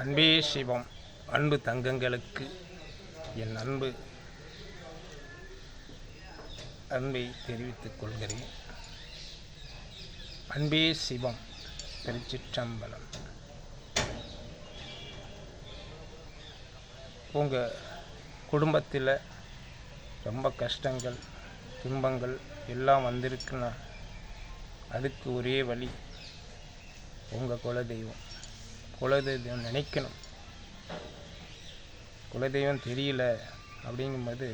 அன்பே சிவம் அன்பு தங்கங்களுக்கு என் அன்பு. அன்பை தெரிவித்துக் கொள்கிறேன். அன்பே சிவம் திருச்சிற்றம்பலம். உங்கள் குடும்பத்தில் ரொம்ப கஷ்டங்கள் துன்பங்கள் எல்லாம் வந்திருக்குன்னா அதுக்கு ஒரே வழி உங்கள் குலதெய்வம். குலதெய்வம் நினைக்கணும். குலதெய்வம் தெரியல அப்படிங்கும்போது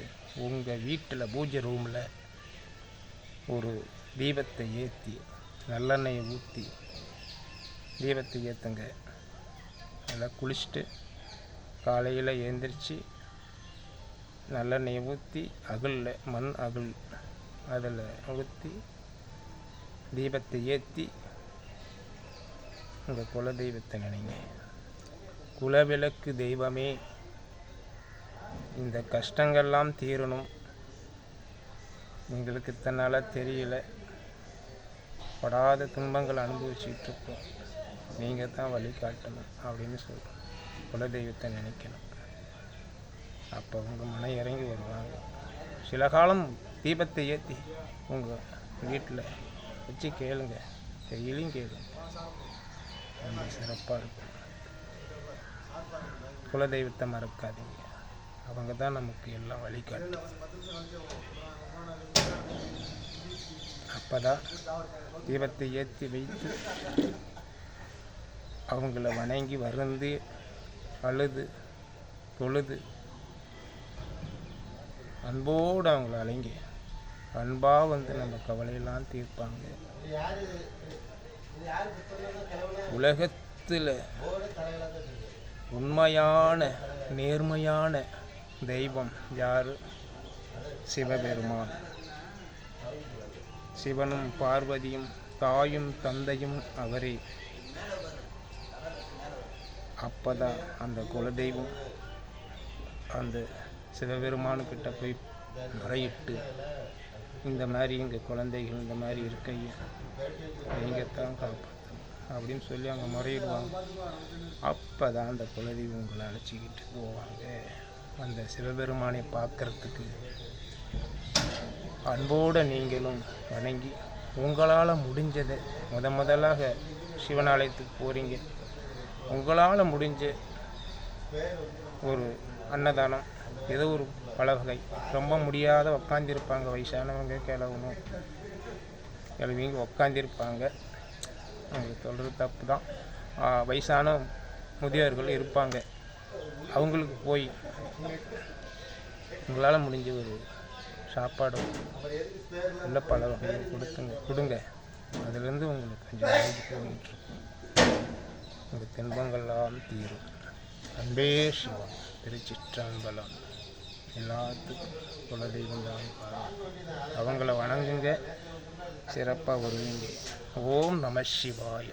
உங்கள் வீட்டில் பூஜை ரூமில் ஒரு தீபத்தை ஏற்றி நல்லெண்ணெயை ஊற்றி தீபத்தை ஏற்றுங்க நல்லா குளிச்சுட்டு காலையில் எழுந்திரிச்சு நல்லெண்ணெயை ஊற்றி அகலில் மண் அகல் அதில் ஊற்றி தீபத்தை ஏற்றி உங்கள் குல தெய்வத்தை நினைங்க. குலவிளக்கு தெய்வமே. இந்த கஷ்டங்கள்லாம் தீரணும். எங்களுக்கு இத்தனால் தெரியல. படாத துன்பங்கள் அனுபவிச்சுட்டு இருக்கோம் நீங்கள் தான் வழிகாட்டணும் அப்படின்னு சொல்கிறோம் குலதெய்வத்தை நினைக்கணும். அப்போ உங்கள் மன இறங்கி வருவாங்க. சில காலம் தீபத்தை ஏற்றி உங்கள் வீட்டில் வச்சு கேளுங்க. டெய்லியும் கேளுங்க. ரொம்ப சிறப்பாக இருக்கும் குலதெய்வத்தை மறக்காதீங்க. அவங்க தான் நமக்கு எல்லாம் வழிகாட்டு. அப்போதான் தீபத்தை ஏற்றி வைத்து அவங்கள வணங்கி வருந்து அழுது தொழுது அன்போடு அவங்கள அலைங்க அன்பாக வந்து நம்ம கவலையெல்லாம் தீர்ப்பாங்க. உலகத்தில் உண்மையான நேர்மையான தெய்வம் யார்? சிவபெருமான். சிவனும் பார்வதியும் தாயும் தந்தையும் அவரே. அப்பதான் அந்த குலதெய்வம் அந்த சிவபெருமானுக்கிட்ட போய் முறையிட்டு இந்த மாதிரி எங்கள் குழந்தைகள் இந்த மாதிரி இருக்கையும் நீங்கள் தான் காப்பாற்று அப்படின்னு சொல்லி அங்கே முறையிடுவாங்க. அப்போ தான் அந்த குலதெய்வம் உங்களை அழைச்சிக்கிட்டு போவாங்க. அந்த சிவபெருமானை பார்க்கறதுக்கு அன்போடு நீங்களும் வணங்கி உங்களால் முடிஞ்சதை முத முதலாக சிவனாலயத்துக்கு போகிறீங்க உங்களால் முடிஞ்ச ஒரு அன்னதானம் ஏதோ ஒரு பல வகை ரொம்ப முடியாத உக்காந்துருப்பாங்க வயசானவங்க கிழவங்க கிளவிங்க உக்காந்துருப்பாங்க அவங்களுக்கு சொல்கிறது தப்பு தான். வயசான முதியோர்கள் இருப்பாங்க. அவங்களுக்கு போய் உங்களால் முடிஞ்ச ஒரு சாப்பாடு நல்ல பல வகையை கொடுத்துங்க. கொடுங்க. அதுலேருந்து உங்களுக்கு கொஞ்சம் போயிட்டுருக்கும் உங்கள் துன்பங்கள்லாம் தீரும். அன்பே சிவம் திருச்சிற்றம்பலம். எல்லாத்துக்கும் குலதெய்வம் தான் அவங்கள வணங்குங்க. சிறப்பாக வருவீங்க. ஓம் நம சிவாய.